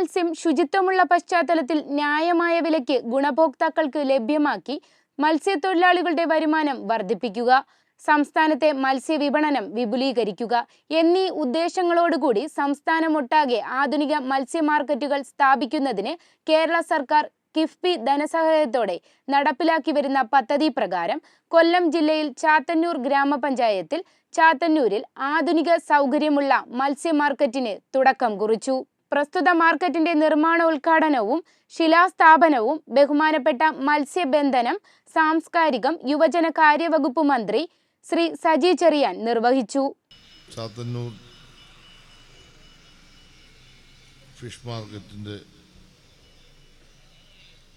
മത്സ്യം ശുചിത്വമുള്ള പശ്ചാത്തലത്തിൽ ന്യായമായ വിലയ്ക്ക് ഗുണഭോക്താക്കൾക്ക് ലഭ്യമാക്കി മത്സ്യത്തൊഴിലാളികളുടെ വരുമാനം വർദ്ധിപ്പിക്കുക സംസ്ഥാനത്തെ മത്സ്യവിപണനം വിപുലീകരിക്കുക എന്നീ ഉദ്ദേശങ്ങളോടുകൂടി സംസ്ഥാനമൊട്ടാകെ ആധുനിക മത്സ്യ മാർക്കറ്റുകൾ സ്ഥാപിക്കുന്നതിന് കേരള സർക്കാർ കിഫ്ബി ധനസഹായത്തോടെ നടപ്പിലാക്കി വരുന്ന പദ്ധതി പ്രകാരം കൊല്ലം ജില്ലയിൽ ചാത്തന്നൂർ ഗ്രാമപഞ്ചായത്തിൽ ചാത്തന്നൂരിൽ ആധുനിക സൗകര്യമുള്ള മത്സ്യ മാർക്കറ്റിന് തുടക്കം കുറിച്ചു. പ്രസ്തുത മാർക്കറ്റിന്റെ നിർമ്മാണ ഉദ്ഘാടനവും ശിലാസ്ഥാപനവും ബഹുമാനപ്പെട്ട മത്സ്യബന്ധനം സാംസ്കാരികം യുവജന കാര്യവകുപ്പ് മന്ത്രി ശ്രീ സജി ചെറിയാൻ നിർവഹിച്ചു. ചാത്തന്നൂർ ഫിഷ് മാർക്കറ്റിന്റെ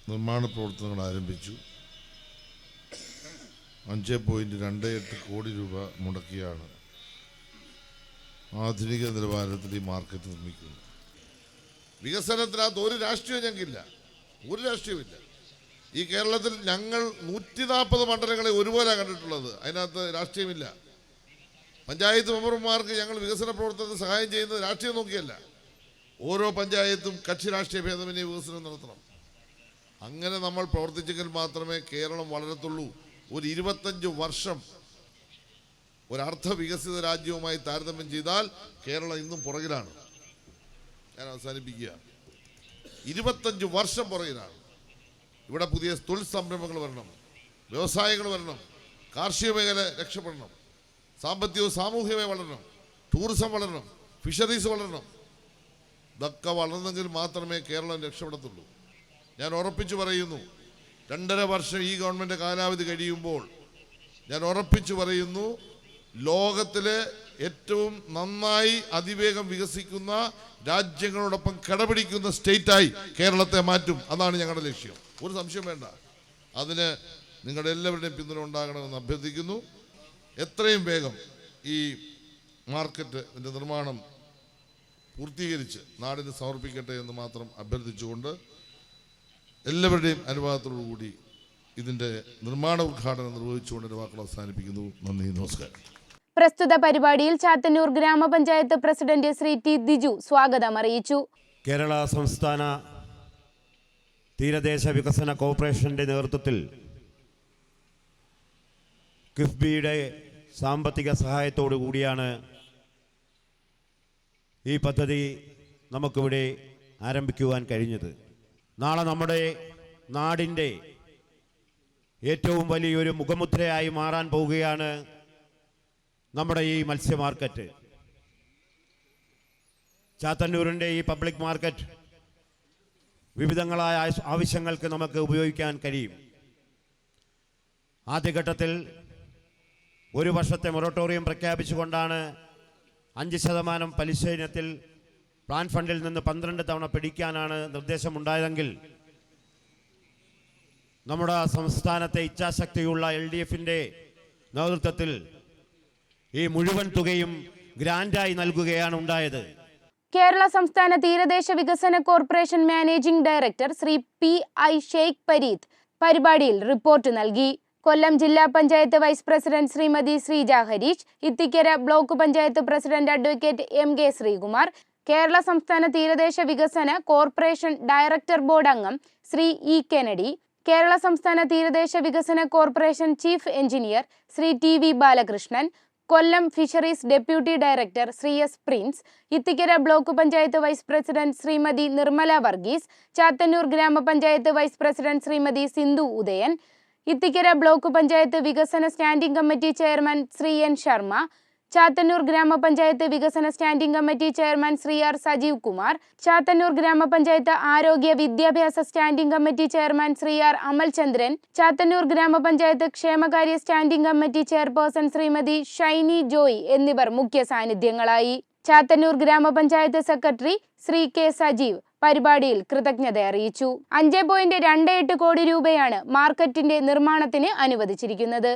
നിർമ്മാണ പ്രവർത്തനങ്ങൾ ആരംഭിച്ചു. അഞ്ച് പോയിന്റ് രണ്ട് എട്ട് കോടി രൂപ മുടക്കിയാണ് ആധുനിക നിലവാരത്തിൽ ഈ മാർക്കറ്റ് നിർമ്മിക്കുന്നത്. വികസനത്തിനകത്ത് ഒരു രാഷ്ട്രീയം ഞങ്ങൾക്കില്ല ഒരു രാഷ്ട്രീയമില്ല ഈ കേരളത്തിൽ ഞങ്ങൾ നൂറ്റി നാൽപ്പത് മണ്ഡലങ്ങളെ ഒരുപോലെ കണ്ടിട്ടുള്ളത്. അതിനകത്ത് രാഷ്ട്രീയമില്ല. പഞ്ചായത്ത് മെമ്പർമാർക്ക് ഞങ്ങൾ വികസന പ്രവർത്തനത്തിന് സഹായം ചെയ്യുന്നത് രാഷ്ട്രീയം നോക്കിയല്ല. ഓരോ പഞ്ചായത്തും കക്ഷി രാഷ്ട്രീയ ഭേദമന്യേ വികസനം നടത്തണം. അങ്ങനെ നമ്മൾ പ്രവർത്തിച്ചെങ്കിൽ മാത്രമേ കേരളം വളരത്തുള്ളൂ. ഒരു ഇരുപത്തഞ്ച് വർഷം ഒരർത്ഥ വികസിത രാജ്യവുമായി താരതമ്യം ചെയ്താൽ കേരളം ഇന്നും പുറകിലാണ്. ഞാൻ അവസാനിപ്പിക്കുക. ഇരുപത്തഞ്ച് വർഷം പുറകിലാണ് ഇവിടെ പുതിയ തൊഴിൽ സംരംഭങ്ങൾ വരണം. വ്യവസായങ്ങൾ വരണം. കാർഷിക മേഖല രക്ഷപ്പെടണം. സാമ്പത്തികവും സാമൂഹികമായി വളരണം. ടൂറിസം വളരണം. ഫിഷറീസ് വളരണം. ഇതൊക്കെ വളർന്നെങ്കിൽ മാത്രമേ കേരളം രക്ഷപ്പെടത്തുള്ളൂ. ഞാൻ ഉറപ്പിച്ചു പറയുന്നു രണ്ടര വർഷം ഈ ഗവൺമെന്റ് കാലാവധി കഴിയുമ്പോൾ ഞാൻ ഉറപ്പിച്ചു പറയുന്നു ലോകത്തിലെ ഏറ്റവും നന്നായി അതിവേഗം വികസിക്കുന്ന രാജ്യങ്ങളോടൊപ്പം കടപിടിക്കുന്ന സ്റ്റേറ്റായി കേരളത്തെ മാറ്റും. അതാണ് ഞങ്ങളുടെ ലക്ഷ്യം. ഒരു സംശയം വേണ്ട. അതിന് നിങ്ങളുടെ എല്ലാവരുടെയും പിന്തുണ ഉണ്ടാകണമെന്ന് അഭ്യർത്ഥിക്കുന്നു. എത്രയും വേഗം ഈ മാർക്കറ്റ് ഇതിന്റെ നിർമ്മാണം പൂർത്തീകരിച്ച് നാടിന് സമർപ്പിക്കട്ടെ എന്ന് മാത്രം അഭ്യർത്ഥിച്ചുകൊണ്ട് എല്ലാവരുടെയും അനുവാദത്തോടു കൂടി ഇതിന്റെ നിർമ്മാണ ഉദ്ഘാടനം നിർവഹിച്ചുകൊണ്ട് എന്റെ വാക്കുകൾ അവസാനിപ്പിക്കുന്നു. നന്ദി. നമസ്കാരം. പ്രസ്തുത പരിപാടിയിൽ ചാത്തന്നൂർ ഗ്രാമപഞ്ചായത്ത് പ്രസിഡന്റ് ശ്രീ ടി ദിജു സ്വാഗതം അറിയിച്ചു. കേരള സംസ്ഥാന തീരദേശ വികസന കോർപ്പറേഷന്റെ നേതൃത്വത്തിൽ കിഫ്ബിയുടെ സാമ്പത്തിക സഹായത്തോടു കൂടിയാണ് ഈ പദ്ധതി നമുക്കിവിടെ ആരംഭിക്കുവാൻ കഴിഞ്ഞത്. നാളെ നമ്മുടെ നാടിന്റെ ഏറ്റവും വലിയൊരു മുഖമുദ്രയായി മാറാൻ പോവുകയാണ് നമ്മുടെ ഈ മത്സ്യ മാർക്കറ്റ്. ചാത്തന്നൂരിന്റെ ഈ പബ്ലിക് മാർക്കറ്റ്. വിവിധങ്ങളായ ആവശ്യ- ആവശ്യങ്ങൾക്ക് നമുക്ക് ഉപയോഗിക്കാൻ കഴിയും. ആദ്യഘട്ടത്തിൽ ഒരു വർഷത്തെ മൊറട്ടോറിയം പ്രഖ്യാപിച്ചുകൊണ്ടാണ് അഞ്ച് ശതമാനം പലിശ ഇനത്തിൽ പ്ലാൻ ഫണ്ടിൽ നിന്ന് പന്ത്രണ്ട് തവണ പിടിക്കാനാണ് നിർദ്ദേശമുണ്ടായതെങ്കിൽ നമ്മുടെ സംസ്ഥാനത്തെ ഇച്ഛാശക്തിയുള്ള എൽ ഡി എഫിന്റെ നേതൃത്വത്തിൽ ഈ മുഴുവൻ തുകയും ഗ്രാൻഡായി നൽകുകയാണ് ഉണ്ടായത്. കേരള സംസ്ഥാന തീരദേശ വികസന corporation managing director Shri P I Sheikh Pareeth പരിപാടിയിൽ റിപ്പോർട്ട് നൽകി. കൊല്ലം ജില്ലാ panchayat vice president Shrimati Sreeja Harish Ithikkara block panchayat president advocate M K Sreekumar Kerala സംസ്ഥാന തീരദേശ വികസന കോർപ്പറേഷൻ ഡയറക്ടർ ബോർഡ് അംഗം ശ്രീ ഇ കെനഡി കേരള സംസ്ഥാന തീരദേശ വികസന corporation chief engineer Shri T V Balakrishnan Kollam fisheries deputy director Shri S Prince Ithikkara block panchayat vice president Shrimati Nirmala Varghese Chathannoor grama panchayat vice president Shrimati Sindhu Udayan Ithikkara block panchayat വികസന standing committee chairman Shri N Sharma Chathannoor grama panchayat വികസന standing committee chairman Shri R Sajeev Kumar Chathannoor grama panchayat ആരോഗ്യ വിദ്യാഭ്യാസ standing committee chairman Shri R Amalchandran Chathannoor grama panchayat ക്ഷേമകാര്യ standing committee chairperson Shrimati Shiny Joy എന്നിവർ മുഖ്യ സാന്നിധ്യങ്ങളായി. ചാത്തന്നൂർ ഗ്രാമപഞ്ചായത്ത് secretary Shri K Sajeev പരിപാടിയിൽ കൃതജ്ഞത അറിയിച്ചു. അഞ്ച് പോയിന്റ് രണ്ട് എട്ട് കോടി രൂപയാണ് മാർക്കറ്റിന്റെ നിർമ്മാണത്തിന് അനുവദിച്ചിരിക്കുന്നത്.